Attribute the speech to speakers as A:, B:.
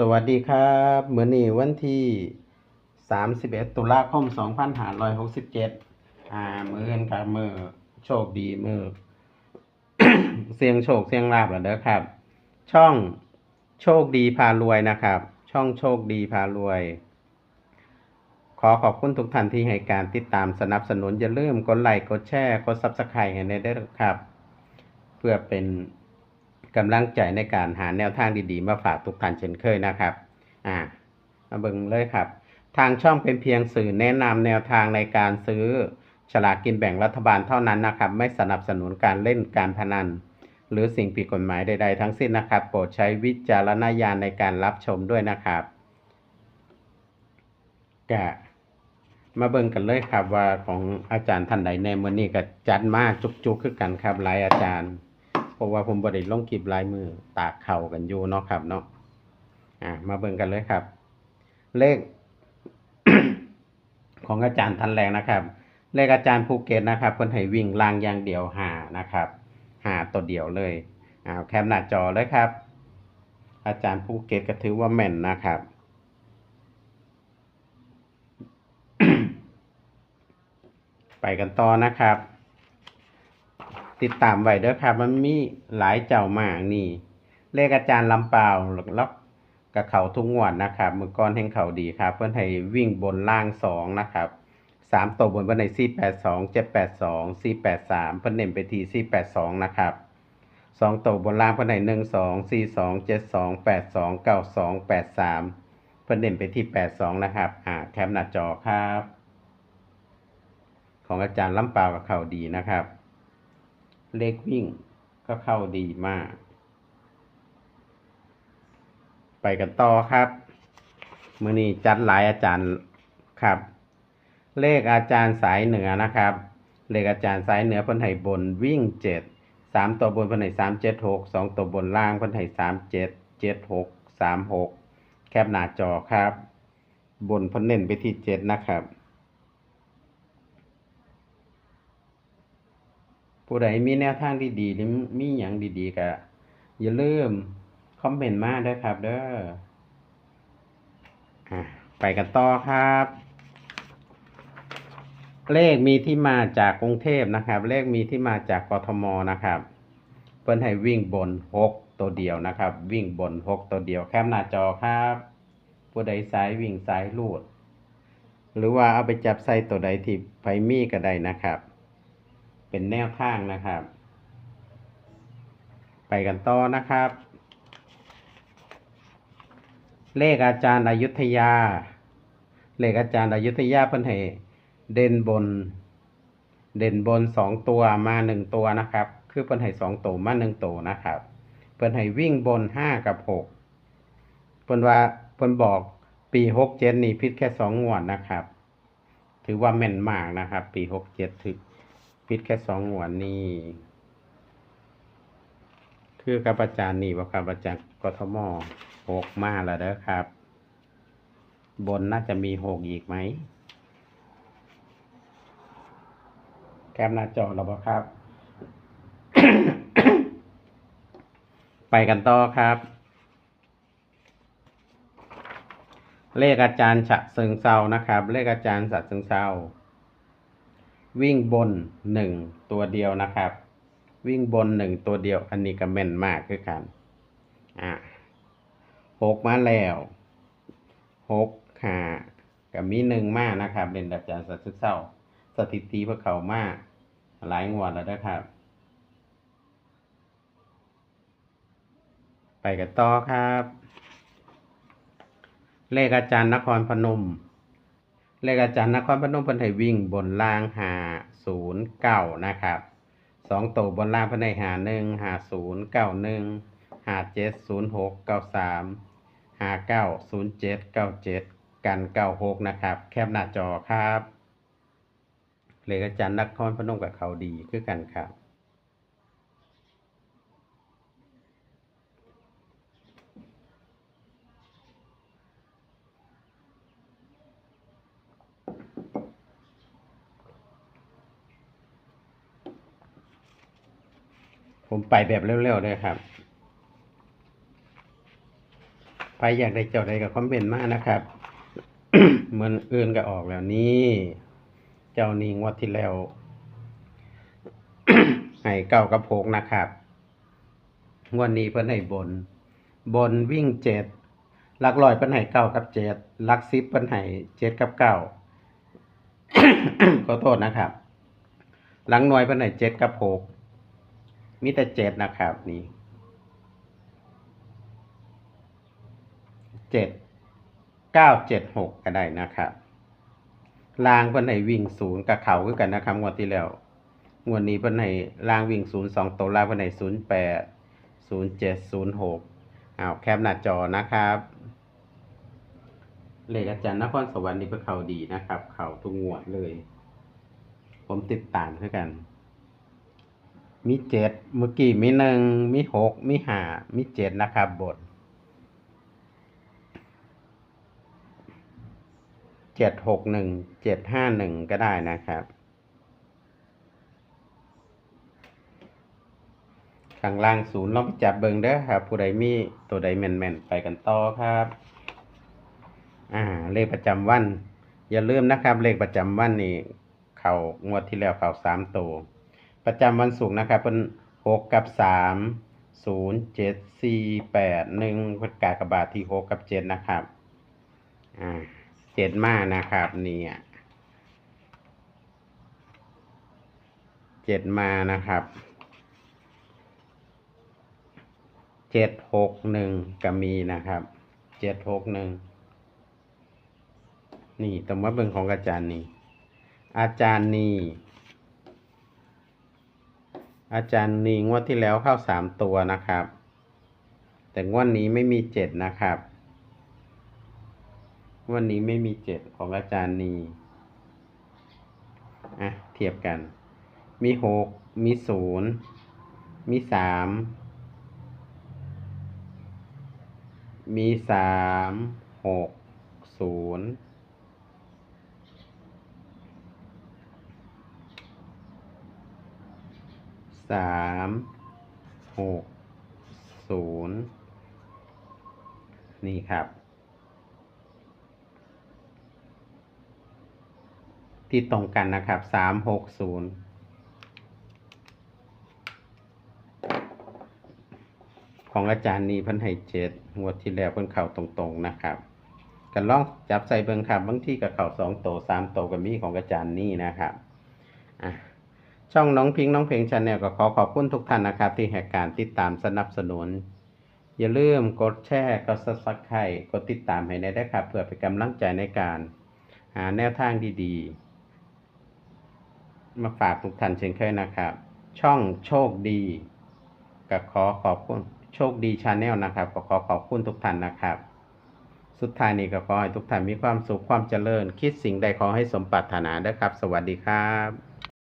A: สวัสดีครับเมื้อนี้วันที่ 31 ตุลาคม 2567 อ่า มื้ออื่นกับมื้อโชคดีมื้อเสียงโชคเสียงลาบแล้วเด้อครับ ช่องโชคดีพารวยนะครับ ช่องโชคดีพารวย ขอขอบคุณทุกท่านที่ให้การติดตามสนับสนุนอย่าลืมกดไลค์กดแชร์กด Subscribe ให้ในเด้ครับ เพื่อเป็น กำลังใจในการหาแนวทางดีๆ มาฝากทุกท่านเช่นเคยนะครับ อ่ามาเบิ่งเลยครับ ทางช่องเป็นเพียงสื่อแนะนำแนวทางในการซื้อฉลากกินแบ่งรัฐบาลเท่านั้นนะครับ ไม่สนับสนุนการเล่นการพนัน หรือสิ่งผิดกฎหมายใดๆทั้งสิ้นนะครับ โปรดใช้วิจารณญาณในการรับชมด้วยนะครับกะมาเบิ่งกันเลยครับว่าของอาจารย์ท่านใดในมือนี้ก็จัดมาจุกๆคือกันครับหลายอาจารย์ เพราะว่าผมบ่ได้ลงคลิปลายมือตากเข่ากันอยู่เนาะครับเนาะอ่ามาเบิ่งกันเลยครับ เลข ของอาจารย์ท่านแรกนะครับ เลขอาจารย์ภูเก็ตนะครับเพิ่นให้วิ่งล่างอย่างเดียวหานะครับหาตัวเดียวเลยอ้าวแคปหน้าจอเลยครับ อาจารย์ภูเก็ตก็ถือว่าแม่นนะครับไปกันต่อนะครับ ติดตามไว้ด้อครับมันมีหลายเจ้ามากนี่ เลขอาจารย์ลำเปล่าแล้วกับเขาทุกงวดนะครับมือก้อนแห่งเขาดีครับ เพื่อนให้วิ่งบนล่างสองนะครับสามตัวบนเพื่อนให้สี่แปดสองเจ็ดแปดสองสี่แปดสามเพื่อนเน้นไปที่สี่แปดสองนะครับสองตัวบนล่างเพื่อนให้หนึ่งสองสี่สองเจ็ดสองแปดสองเก้าสองแปดสามเพื่อนเน้นไปที่แปดสองนะครับอ่าแคปหน้าจอครับ ของอาจารย์ลำเปล่ากับเขาดีนะครับ เลขวิ่งก็เข้าดีมาก ไปกันต่อครับมือนี้จัดหลายอาจารย์ครับ เลขอาจารย์สายเหนือนะครับ เลขอาจารย์สายเหนือพิ่นให้บนวิ่งเจ็ดสามตัวบนพิ่นให้สามเจ็ดหกสองตัวบนล่างพิ่นให้สามเจ็ดเจ็ดหกสามหกแคปหน้าจอครับ บนพิ่นเน้นไปที่เจ็ดนะครับ ผู้ใดมีแนวทางดีๆหรือมีหยังดีๆก็อย่าลืมคอมเมนต์มาด้อครับ เด้ออ่ไปกันต่อครับ เลขมีที่มาจากกรุงเทพนะครับ เลขมีที่มาจากกทมนะครับเพิ่นให้วิ่งบนหกตัวเดียวนะครับ วิ่งบนหกตัวเดียวแคปหน้าจอครับ ผู้ใดสายวิ่งสายลูด หรือว่าเอาไปจับใส่ตัวใดที่ไฟมีก็ได้นะครับ เป็นแนวทางนะครับ ไปกันต่อนะครับ เลขอาจารย์อายุทยา เลขอาจารย์อายุทยาเพิ่นให้เด่นบน เด่นบนสองตัวมาหนึ่งตัวนะครับ คือเพิ่นให้สองตัวมาหนึ่งตัวนะครับ เพิ่นให้วิ่งบนห้ากับหกเพิ่นว่าเพิ่นบอกปีหกเจ็ดนี่พิษแค่สองงวดนะครับ ถือว่าแม่นมากนะครับ ปีหกเจ็ดถือ พิษแค่สองหวนนี่คือกับอาจารย์นี่ว่าครับอาจารย์กทมหกมาแล้วเด้อครับ บนน่าจะมีหกอีกไหมแคปหน้าจอเราบ่ครับ ไปกันต่อครับ เลขอาจารย์ฉะเซิงเซานะครับ เลขอาจารย์ฉะเซิงเซา วิ่งบนหนึ่งตัวเดียวนะครับ วิ่งบนหนึ่งตัวเดียว อันนี้ก็แม่นมากคือกันอะหกมาแล้วหกหากับมีหนึ่งมากนะครับเป็นอาจารย์สัตว์เศร้าสถิติพวกเขามากหลายงวดแล้วนะครับ ไปกันต่อครับ เลขอาจารย์นครพนม เลขอาจารย์นครพนมเพิ่นให้วิ่งบนล่างหาศูนย์เก้านะครับสองตัวบนล่างเพิ่นให้หาหนึ่งหาศูนย์เก้าหนึ่งหาเจ็ดศูนย์หกเก้าสามหาเก้าศูนย์เจ็ดเก้าเจ็ดกันเก้าหกนะครับ แคบหน้าจอครับเลขอาจารย์นครพนมกับเขาดีคือกันครับ ผมไปแบบเร็วๆเลยครับใครอยากได้เจ้าใดก็คอมเมนต์มานะครับเหมือนอื่นก็ออกแล้วนี่เจ้านี้งวัดที่แล้วให้เก้ากับหกนะครับวดนี้เพิ่นให้บน บนวิ่งเจ็ดหลักร้อยเพิ่นให้เก้ากับเจ็ดหลักสิบเพิ่นให้เจ็ดกับเก้าขอโทษนะครับ หลังหน่วยเพิ่นให้เจ็ดกับหก มีแต่เจ็ดนะครับนี่เจ็ดเก้าเจ็ดหกก็ได้นะครับลางเพิ่นให้วิ่งศูนย์กับเขาคือกันนะครับงวดที่แล้วงวดนี้เพิ่นให้ลางวิ่งศูนย์สองตัวลางเพิ่นให้ศูนย์แปดศูนย์เจ็ดศูนย์หกอ้าวแคปหน้าจอนะครับเลขอาจารย์นครสวรรค์นี่เพื่อเขาดีนะครับ เขาทุกงวดเลย ผมติดตามคือกัน มีเจ็ดเมื่อกี้มีหนึ่งมีหกมีห้ามีเจ็ดนะครับบทเจ็ดหกหนึ่งเจ็ดห้าหนึ่งก็ได้นะครับ ข้างล่างศูนย์ลองไปจับเบิงเด้อครับ ผู้ใดมีตัวใดแม่นไปกันต่อครับ อ่า เลขประจำวัน อย่าลืมนะครับ เลขประจำวันนี่ เขางวดที่แล้วเขาสามตัว ประจำวันศุกร์นะครับเป็นหกกับสามศูนย์เจ็ดสี่แปดหนึ่งพกากบาทที่หกกับเจ็ดนะครับ อ่าเจ็ดมานะครับเนี่ยเจ็ดมานะครับเจ็ดหกหนึ่งก็มีนะครับเจ็ดหกหนึ่งนี่ต้องมาเบิ่งของอาจารย์นี่ อาจารย์นี่ อาจารย์นี่งวดที่แล้วเข้าสามตัวนะครับ แต่งวดนี้ไม่มีเจ็ดนะครับวันนี้ไม่มีเจ็ดของอาจารย์นีอะเทียบกัน มีหกมีศูนย์มีสามมีสามหกศูนย์ สามหกศูนย์นี่ครับ ที่ตรงกันนะครับสามหกศูนย์ของอาจารย์นี้เพิ่นให้เจ็ดงวดที่แล้วเพิ่นเข่าตรงๆนะครับกันลองจับใส่เบิงครับบางที่กับเข่าสองโตสามโตกับมีของอาจารย์นี่นะครับอะ ช่องน้องพิงค์น้องเพลงชาแนลก็ขอขอบคุณทุกท่านนะครับ ที่ให้การติดตามสนับสนุน อย่าลืมกดแชร์กดซับสไครต์กดติดตามให้ได้ด้วยครับเพื่อเป็นกำลังใจในการ หาแนวทางดีๆ มาฝากทุกท่านเช่นเคยนะครับ ช่องโชคดีก็ขอขอบคุณโชคดีชาแนลนะครับก็ขอขอบคุณทุกท่านนะครับ สุดท้ายนี้ก็ขอให้ทุกท่านมีความสุขความเจริญ คิดสิ่งใดขอให้สมปรารถนาด้อครับ สวัสดีครับ